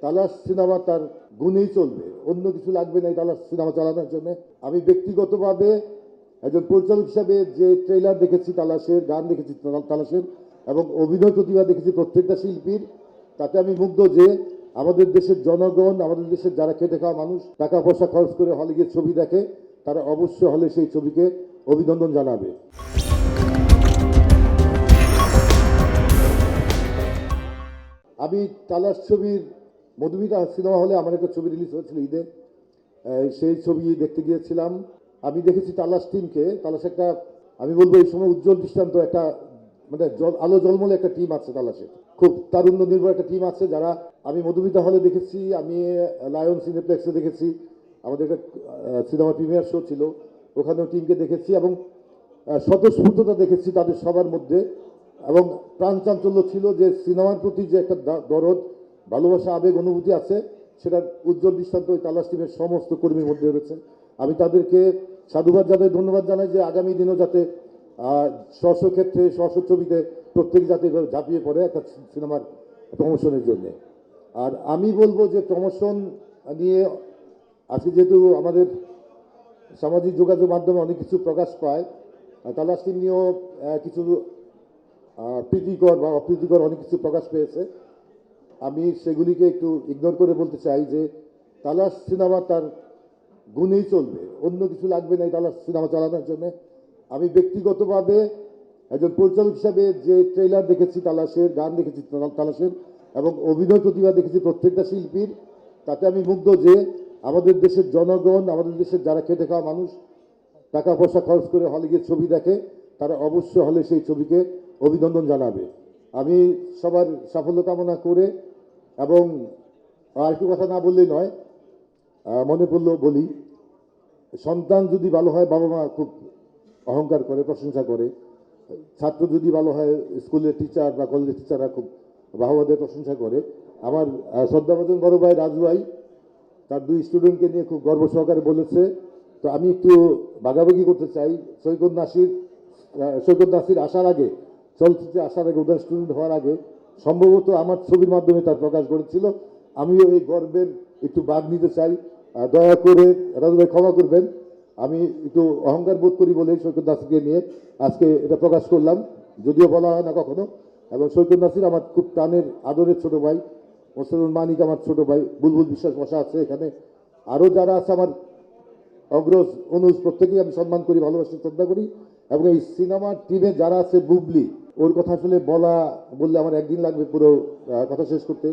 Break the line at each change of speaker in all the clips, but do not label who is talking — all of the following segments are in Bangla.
তালাশ সিনেমা তার গুণেই চলবে। অন্য কিছু লাগবে না তালাশ সিনেমা চালানোর জন্য। আমি ব্যক্তিগতভাবে একজন পরিচালক হিসাবে যে ট্রেলার দেখেছি তালাশের, গান দেখেছি তালা- তালাশের, এবং অভিনয় প্রতিভা দেখেছি প্রত্যেকটা শিল্পীর, তাতে আমি মুগ্ধ যে আমাদের দেশের জনগণ, আমাদের দেশের যারা খেটে খাওয়া মানুষ টাকা পয়সা খরচ করে হলে গিয়ে ছবি দেখে, তারা অবশ্যই হলে সেই ছবিকে অভিনন্দন জানাবে। আমি তালাশ ছবির মধুমিতা সিনেমা হলে আমার একটা ছবি রিলিজ হয়েছিল ঈদে। সেই ছবি দেখতে গিয়েছিলাম। আমি দেখেছি তালাশ টিমকে তালাশ একটা, আমি বলব এই সময় উজ্জ্বল দৃষ্টান্ত একটা মানে জল আলো জলমলে একটা টিম আছে তালাশে। খুব তারুণ্য নির্ভর একটা টিম আছে যারা আমি মধুমিতা হলে দেখেছি, আমি লায়ন সিনেপ্লেক্সে দেখেছি। আমাদের একটা সিনেমা প্রিমিয়ার শো ছিল। ওখানেও টিমকে দেখেছি এবং স্বতঃস্ফূর্ততা দেখেছি তাদের সবার মধ্যে। এবং প্রাণ চাঞ্চল্য ছিল যে সিনেমার প্রতি যে একটা দরদ ভালোবাসা আবেগ অনুভূতি আছে, সেটার উজ্জ্বল দৃষ্টান্ত ওই তালাশ টিমের সমস্ত কর্মীর মধ্যে রয়েছে। আমি তাদেরকে সাধুবাদ জানাই, ধন্যবাদ জানাই যে আগামী দিনও যাতে স্ব স্ব ক্ষেত্রে স্ব ছবিতে প্রত্যেক যাতে ঝাঁপিয়ে পড়ে একটা সিনেমার প্রমোশনের জন্য। আর আমি বলব যে প্রমোশন নিয়ে আজকে যেহেতু আমাদের সামাজিক যোগাযোগ মাধ্যমে অনেক কিছু প্রকাশ পায় তালাশ নিয়েও কিছু প্রীতিকর বা অপ্রীতিকর অনেক কিছু প্রকাশ পেয়েছে। আমি সেগুলিকে একটু ইগনোর করে বলতে চাই যে তালাশ সিনেমা তার গুণেই চলবে। অন্য কিছু লাগবে না এই তালাশ সিনেমা চালানোর জন্য। আমি ব্যক্তিগতভাবে একজন পরিচালক হিসাবে যে ট্রেলার দেখেছি তালাশের, গান দেখেছি তালা- তালাশের এবং অভিনয় প্রতিভা দেখেছি প্রত্যেকটা শিল্পীর, তাতে আমি মুগ্ধ যে আমাদের দেশের জনগণ, আমাদের দেশের যারা খেটে খাওয়া মানুষ টাকা পয়সা খরচ করে হলে গিয়ে ছবি দেখে, তারা অবশ্যই হলে সেই ছবিকে অভিনন্দন জানাবে। আমি সবার সাফল্য কামনা করে এবং আরেকটু কথা না বললেই নয় মনে পড়ল বলি, সন্তান যদি ভালো হয়, বাবা মা খুব অহংকার করে, প্রশংসা করে। ছাত্র যদি ভালো হয়, স্কুলের টিচার বা কলেজের টিচাররা খুব বাহবা দিয়ে প্রশংসা করে। আমার শ্রদ্ধাভাজন বড় ভাই রাজু ভাই তার দুই স্টুডেন্টকে নিয়ে খুব গর্ব সহকারে বলেছে। তো আমি একটু ভাগাভাগি করতে চাই। সৈকত নাসির সৈকত নাসির আসার আগে, চলচ্চিত্রে আসার আগে, উদার স্টুডেন্ট হওয়ার আগে সম্ভবত আমার ছবির মাধ্যমে তার প্রকাশ করেছিল। আমিও এই গর্বের একটু বাদ নিতে চাই। দয়া করে, রাজু ভাই ক্ষমা করবেন। আমি একটু অহংকার বোধ করি বলে সৈকত নাসিরকে নিয়ে আজকে এটা প্রকাশ করলাম। যদিও বলা হয় না কখনো। এবং সৈকত নাসির আমার খুব টানের আদরের ছোট ভাই মোস্তাদুল মানিক আমার ছোট ভাই, বুলবুল বিশ্বাস বসা আছে এখানে। আরও যারা আছে আমার অগ্রজ অনুজ, প্রত্যেকেই আমি সম্মান করি, ভালোবাসি, শ্রদ্ধা করি। এবং এই সিনেমার টিমে যারা আছে বুবলি, ওর কথা আসলে বলা, বললে আমার একদিন লাগবে পুরো কথা শেষ করতে।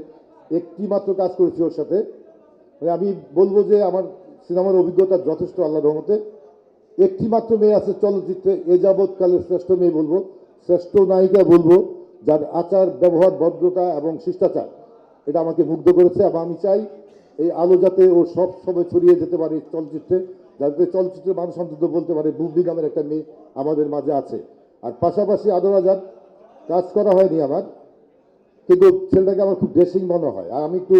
একটি মাত্র কাজ করেছি ওর সাথে। মানে আমি বলব যে আমার সিনেমার অভিজ্ঞতা যথেষ্ট আল্লাহ রহমতে। একটি মাত্র মেয়ে আছে চলচ্চিত্রে, এ যাবৎকালের শ্রেষ্ঠ মেয়ে বলব, শ্রেষ্ঠ নায়িকা বলব, যার আচার, ব্যবহার, ভদ্রতা এবং শিষ্টাচার, এটা আমাকে মুগ্ধ করেছে। এবং আমি চাই এই আলো যাতে ও সব সময় ছড়িয়ে যেতে পারে চলচ্চিত্রে। যাতে চলচ্চিত্রে মানুষ অন্তত বলতে পারে, বুবলি নামের একটা মেয়ে আমাদের মাঝে আছে। আর পাশাপাশি আদর আজাদ কাজ করা হয়নি আমার, কিন্তু ছেলেটাকে আমার খুব ড্রেসিং মনে হয়। আর আমি একটু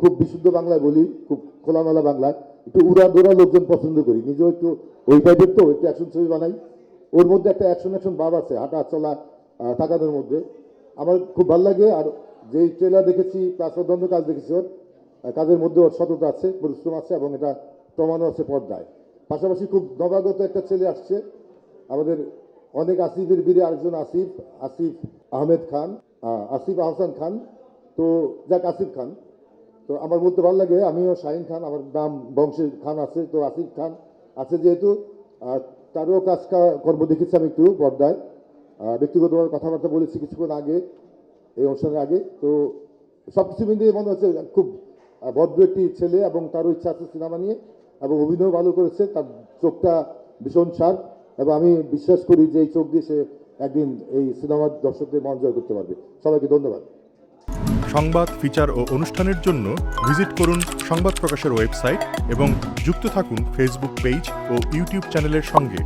খুব বিশুদ্ধ বাংলায় বলি, খুব খোলামেলা বাংলায়, একটু উড়া দৌড়া লোকজন পছন্দ করি। নিজেও একটু ওই টাইপের তো, একটু অ্যাকশন ছবি বানাই। ওর মধ্যে একটা অ্যাকশন অ্যাকশন ভাব আছে, হাঁটা, চলা তাকানোর মধ্যে। আমার খুব ভালো লাগে, আর যেই ট্রেলার দেখেছি, প্লাস অন্যান্য কাজ দেখেছি ওর, কাজের মধ্যে ওর সততা আছে, পরিশ্রম আছে, এবং এটা প্রমাণও আছে পর্দায়। পাশাপাশি খুব নবাগত একটা ছেলে আসছে, আমাদের অনেক আসিফের বীরে আরেকজন আসিফ আসিফ আহমেদ খান আসিফ আহসান খান। তো যাক, আসিফ খান। তো আমার বলতে ভালো লাগে, আমিও শাহিন খান, আমার নাম বংশের খান আছে, তো আসিফ খান আছে যেহেতু। তারও কাজ কর্ম দেখেছি আমি একটু পর্দায়। ব্যক্তিগতভাবে কথাবার্তা বলেছি কিছুক্ষণ আগে, এই অনুষ্ঠানের আগে। তো সব কিছু মিলিয়ে মনে হচ্ছে খুব ভদ্র একটি ছেলে এবং তারও ইচ্ছা আছে সিনেমা নিয়ে। এবং অভিনয় ভালো করেছে, তার চোখটা ভীষণ শার্প এবং আমি বিশ্বাস করি যে এই চোখ দিয়ে সে একদিন এই সিনেমার দর্শকদের মন জয় করতে পারবে। সবাইকে ধন্যবাদ।
সংবাদ ফিচার ও অনুষ্ঠানের জন্য ভিজিট করুন সংবাদ প্রকাশের ওয়েবসাইট এবং যুক্ত থাকুন ফেসবুক পেজ ও ইউটিউব চ্যানেলের সঙ্গে।